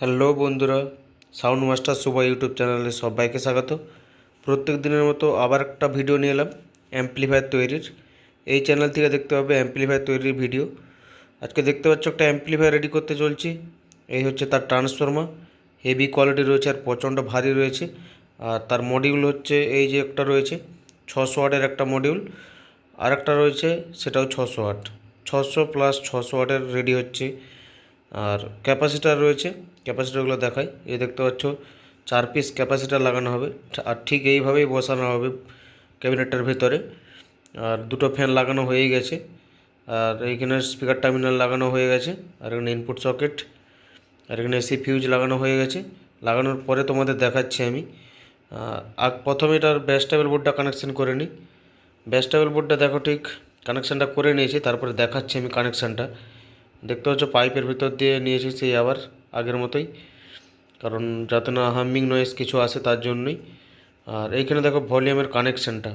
Hello বন্ধুরা, sound master শুভ YouTube চ্যানেলে সবাইকে স্বাগত। প্রত্যেক দিনের মতো আবার একটা ভিডিও নিয়ে এলাম, অ্যাম্পলিফায়ার তৈরির। এই চ্যানেল থেকে দেখতে হবে অ্যাম্পলিফায়ার তৈরির ভিডিও। আজকে দেখতে পাচ্ছ একটা অ্যাম্পলিফায়ার রেডি করতে চলছি। এই হচ্ছে তার ট্রান্সফর্মার হেভি কোয়ালিটি রয়েছে আর প্রচণ্ড ভারী রয়েছে। আর তার মডিউল হচ্ছে এই যে একটা রয়েছে, ছশো ওয়াটের একটা মডিউল আর একটা রয়েছে, সেটাও ছশো ওয়াট ছশো প্লাস ছশো ওয়াটের রেডি হচ্ছে। আর ক্যাপাসিটার রয়েছে, ক্যাপাসিটারগুলো দেখাই। এ দেখতে পাচ্ছ, চার পিস ক্যাপাসিটার লাগানো হবে, আর ঠিক এইভাবেই বসানো হবে ক্যাবিনেটটার ভেতরে। আর দুটো ফ্যান লাগানো হয়েই গেছে, আর এইখানে স্পিকার টার্মিনাল লাগানো হয়ে গেছে, আর এখানে ইনপুট সকেট আর এখানে এসি ফিউজ লাগানো হয়ে গেছে। লাগানোর পরে তোমাদের দেখাচ্ছি আমি। আগ প্রথমে এটার ব্যাস টেবিল বোর্ডটা কানেকশন করে নিই। ব্যাস টেবিল বোর্ডটা দেখো ঠিক কানেকশানটা করে নিয়েছি, তারপরে দেখাচ্ছি আমি কানেকশানটা দেখতে হচ্ছে পাইপের ভিতর দিয়ে নিয়েছি সেই আবার আগের মতোই। কারণ যাতে না হামিং নয়েজ কিছু আসে তার জন্যই। আর এইখানে দেখো ভলিউমের কানেকশানটা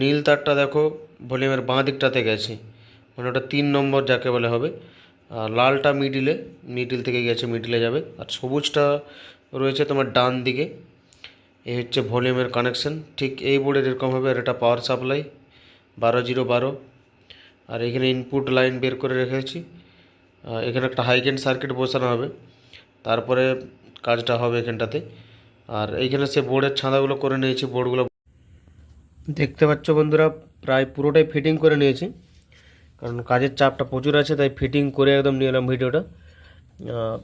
নীল তারটা দেখো ভলিউমের বাঁ দিকটাতে গেছে। মানে ওটা তিন নম্বর যাকে বলে হবে। আর লালটা মিডিলে মিডিল থেকে গেছে মিডিলে যাবে। আর সবুজটা রয়েছে তোমার ডান দিকে। এই হচ্ছে ভলিউমের কানেকশন ঠিক এই বোর্ডের এরকম হবে আর এটা পাওয়ার সাপ্লাই বারো জিরো বারো। আর এখানে ইনপুট লাইন বের করে রেখেছি। এখানে একটা হাইগেন সার্কিট বসানো হবে। তারপরে কাজটা হবে এখানটাতে। আর এইখানে সে বোর্ডের ছাঁদাগুলো করে নিয়েছি বোর্ডগুলো দেখতে পাচ্ছ বন্ধুরা, প্রায় পুরোটাই ফিটিং করে নিয়েছি। কারণ কাজের চাপটা প্রচুর আছে, তাই ফিটিং করে একদম নিয়ে এলাম ভিডিওটা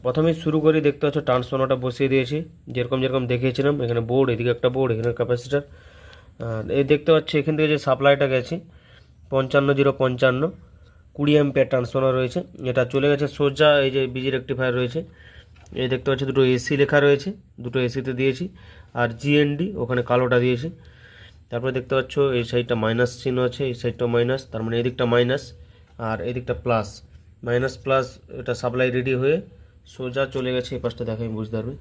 প্রথমেই শুরু করি, দেখতে পাচ্ছ ট্রান্সফর্মারটা বসিয়ে দিয়েছি। যেরকম যেরকম দেখিয়েছিলাম, এখানে বোর্ড এদিকে একটা বোর্ড এখানে ক্যাপাসিটার এই দেখতে পাচ্ছি, এখান থেকে যে সাপ্লাইটা গেছে পঞ্চান্ন জিরো পঞ্চান্ন। কুড়ি অ্যাম্পিয়ার ট্রান্সফর্মার রয়েছে। এটা চলে গেছে সোজা, এই যে বিজি রেক্টিফায়ার রয়েছে। এই দেখতে পাচ্ছি, দুটো এসি লেখা রয়েছে। দুটো এসিতে দিয়েছি। আর জিএনডি ওখানে কালোটা দিয়েছি। তারপরে দেখতে পাচ্ছ, এই সাইডটা মাইনাস চিহ্ন আছে, এই সাইডটাও মাইনাস তার মানে এদিকটা মাইনাস আর এদিকটা প্লাস মাইনাস প্লাস এটা সাপ্লাই রেডি হয়ে সোজা চলে গেছে। এই পাশটা দেখো, আমি বুঝতে পারবে।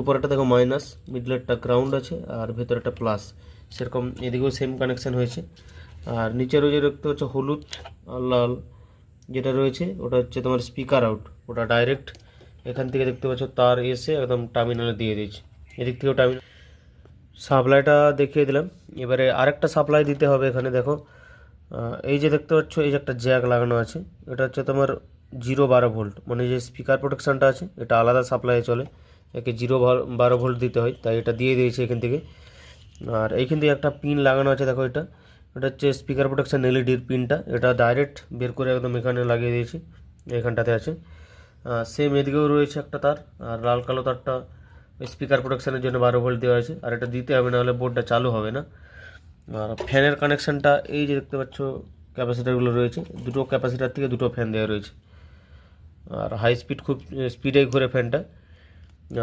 উপরেটা দেখো মাইনাস মিডলেরটা গ্রাউন্ড আছে, আর ভেতরেটা প্লাস সেরকম এদিকেও সেম কানেকশান হয়েছে। আর নিচে রয়েছে দেখতে হচ্ছে হলুদ লাল যেটা রয়েছে, ওটা হচ্ছে তোমার স্পিকার আউট ওটা ডাইরেক্ট এখান থেকে দেখতে পাচ্ছ তার এসে একদম টার্মিনালে দিয়ে দিয়েছে। এদিক থেকেও টার্মিনাল সাপ্লাইটা দেখিয়ে দিলাম। এবারে আরেকটা সাপ্লাই দিতে হবে এখানে, দেখো। এই যে দেখতে পাচ্ছ, এই যে একটা জ্যাক লাগানো আছে, এটা হচ্ছে তোমার জিরো বারো ভোল্ট মানে যে স্পিকার প্রোটেকশানটা আছে, এটা আলাদা সাপ্লাই চলে। একে জিরো বারো ভোল্ট দিতে হয়, তাই এটা দিয়ে দিয়েছে এখান থেকে। আর এইখান থেকে একটা পিন লাগানো আছে, দেখো এটা। এটা হচ্ছে স্পিকার প্রোটেকশন এলইডির পিনটা এটা ডাইরেক্ট বের করে একদম এখানে লাগিয়ে দিয়েছি, এখানটাতে আছে। সেম এদিকেও রয়েছে একটা তার, আর লাল কালো তারটা স্পিকার প্রোটেকশনের জন্য বারো ভোল্ট দেওয়া আছে। আর এটা দিতে হবে, নাহলে বোর্ডটা চালু হবে না। আর ফ্যানের কানেকশানটা এই যে দেখতে পাচ্ছ ক্যাপাসিটারগুলো রয়েছে। দুটো ক্যাপাসিটার থেকে দুটো ফ্যান দেওয়া রয়েছে। আর হাই স্পিড খুব স্পিডে ঘুরে ফ্যানটা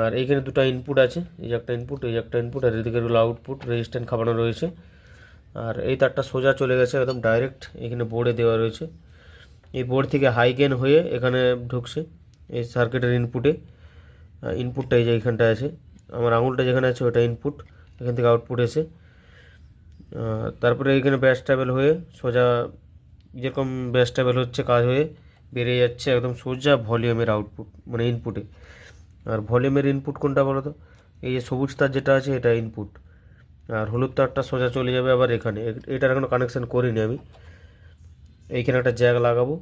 আর এইখানে দুটো ইনপুট আছে। এই যে একটা ইনপুট এই একটা ইনপুট আর এদিকে আউটপুট রেজিস্ট্যান্ট খাবানো রয়েছে। আর এই তারটা সোজা চলে গেছে একদম ডাইরেক্ট এখানে বোর্ডে দেওয়া রয়েছে। এই বোর্ড থেকে হাই গেন হয়ে এখানে ঢুকছে এই সার্কিটের ইনপুটে ইনপুটটা এই যে এখানটা আছে। আমার আঙুলটা যেখানে আছে ওটা ইনপুট এখান থেকে আউটপুট এসে। তারপরে এখানে ব্যাস ট্যাবেল হয়ে সোজা যেরকম ব্যাস ট্যাবেল হচ্ছে কাজ হয়ে বেরিয়ে যাচ্ছে একদম সোজা ভলিউমের আউটপুট মানে ইনপুটে আর ভলিউমের ইনপুট কোনটা বলো তো এই যে সবুজ তার যেটা আছে এটা ইনপুট আর হলুদ তারটা সোজা চলে যাবে আবার এখানে। এটার এখনও কানেকশান করিনি আমি। এইখানে একটা জ্যাক লাগাবো।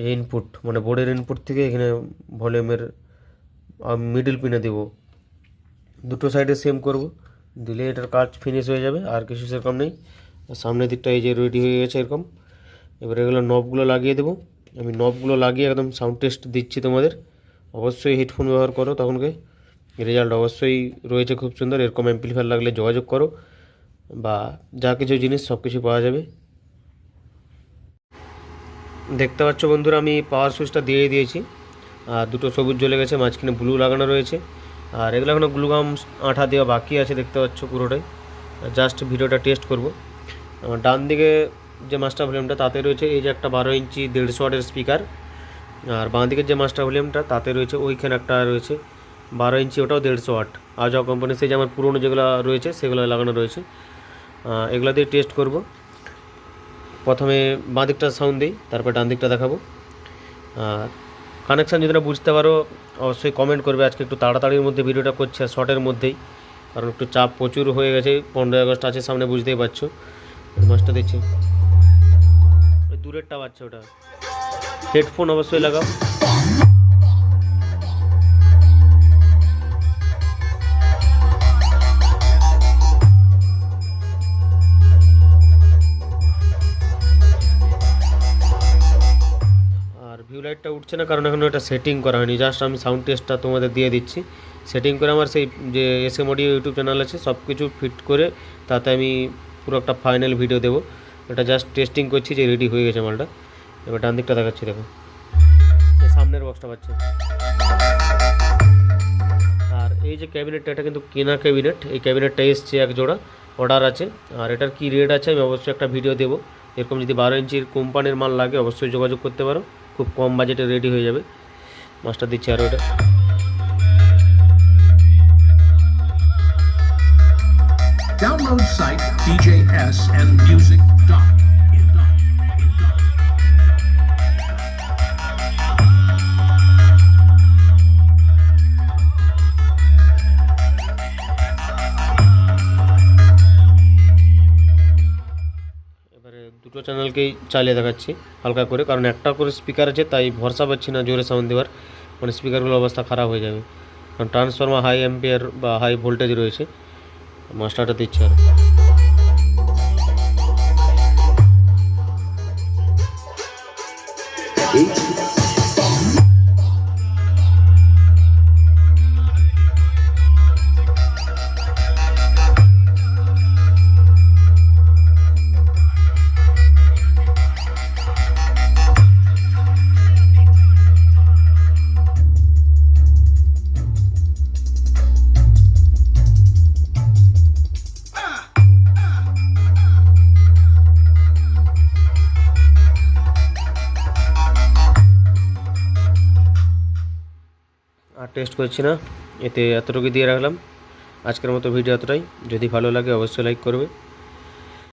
এই ইনপুট মানে বোর্ডের ইনপুট থেকে এখানে ভলিউমের মিডল পিনে দেবো। দুটো সাইডে সেম করব। দিলে এটার কাজ ফিনিশ হয়ে যাবে, আর কিছু সেরকম নেই। সামনের দিকটা এই যে রেডি হয়ে গেছে এরকম। এবার এগুলো নবগুলো লাগিয়ে দেবো। আমি নবগুলো লাগিয়ে একদম সাউন্ড টেস্ট দিচ্ছি তোমাদের। অবশ্যই হেডফোন ব্যবহার করো তখনকে। রেজাল্ট অবশ্যই রয়েছে খুব সুন্দর। এরকম অ্যাম্পলিফায়ার লাগলে যোগাযোগ করো বা যা কিছু জিনিস সব কিছু পাওয়া যাবে। দেখতে পাচ্ছ বন্ধুরা, আমি পাওয়ার সুইচটা দিয়ে দিয়েছি। আর দুটো সবুজ জ্বলে গেছে, মাঝখানে ব্লু লাগানো রয়েছে। আর এগুলো এখনও গ্লুগাম আঠা দেওয়া বাকি আছে, দেখতে পাচ্ছ পুরোটাই। জাস্ট ভিডিওটা টেস্ট করব। আমার ডান দিকে যে মাস্টার ভলিউমটা তাতে রয়েছে এই যে একটা বারো ইঞ্চি দেড়শো ওয়াটের স্পিকার আর বাঁ দিকের যে মাস্টার ভলিউমটা তাতে রয়েছে ওইখানে একটা রয়েছে বারো ইঞ্চি, ওটাও দেড়শো ওয়াট আজও কোম্পানির সেই যে আমার পুরোনো যেগুলো রয়েছে, সেগুলো লাগানো রয়েছে। এগুলো দিয়ে টেস্ট করব। প্রথমে বাঁ দিকটা সাউন্ড দিই, তারপর ডান দিকটা দেখাবো। আর কানেকশান যদি বুঝতে পারো, অবশ্যই কমেন্ট করবে। আজকে একটু তাড়াতাড়ির মধ্যে ভিডিওটা করছে শর্টের মধ্যেই। কারণ একটু চাপ প্রচুর হয়ে গেছে, পনেরোই আগস্ট আছে সামনে, বুঝতেই পারছ। মাছটা দিচ্ছি দূরেরটা বাচ্চা ওটা। হেডফোন অবশ্যই লাগাও। লাইটটা উঠছে না, কারণ এখনও এটা সেটিং করা হয়নি। জাস্ট আমি সাউন্ড টেস্টটা তোমাদের দিয়ে দিচ্ছি। সেটিং করে আমার সেই যে এস এম ইউটিউব চ্যানেল আছে সব কিছু ফিট করে তাতে আমি পুরো একটা ফাইনাল ভিডিও দেবো। এটা জাস্ট টেস্টিং করছি যে রেডি হয়ে গেছে মালটা। এবার ডান দিকটা দেখাচ্ছি, দেখো। সামনের বক্সটা পাচ্ছে। আর এই যে ক্যাবিনেটটা এটা কিন্তু কেনা ক্যাবিনেট এই ক্যাবিনেটটা এসছে এক জোড়া অর্ডার আছে। আর এটার কি রেট আছে, আমি অবশ্যই একটা ভিডিও দেবো। এরকম যদি বারো ইঞ্চির কোম্পানির মাল লাগে, অবশ্যই যোগাযোগ করতে পারো। খুব কম বাজেটে রেডি হয়ে যাবে মাছটা দিচ্ছে আর এটা Download site djsnmusic.in. চ্যানেলকেই চালিয়ে দেখাচ্ছি হালকা করে, কারণ একটা করে স্পিকার আছে, তাই ভরসা পাচ্ছি না জোরে সাউন্ড দেওয়ার। মানে স্পিকারগুলোর অবস্থা খারাপ হয়ে যাবে। কারণ ট্রান্সফর্মার হাই অ্যাম্পিয়ার বা হাই ভোল্টেজ রয়েছে। মাস্টারটা দিচ্ছে আর। আর টেস্ট করছি না, এতে এতটুকু দিয়ে রাখলাম। আজকের মতো ভিডিও এতটাই। যদি ভালো লাগে, অবশ্যই লাইক করবে।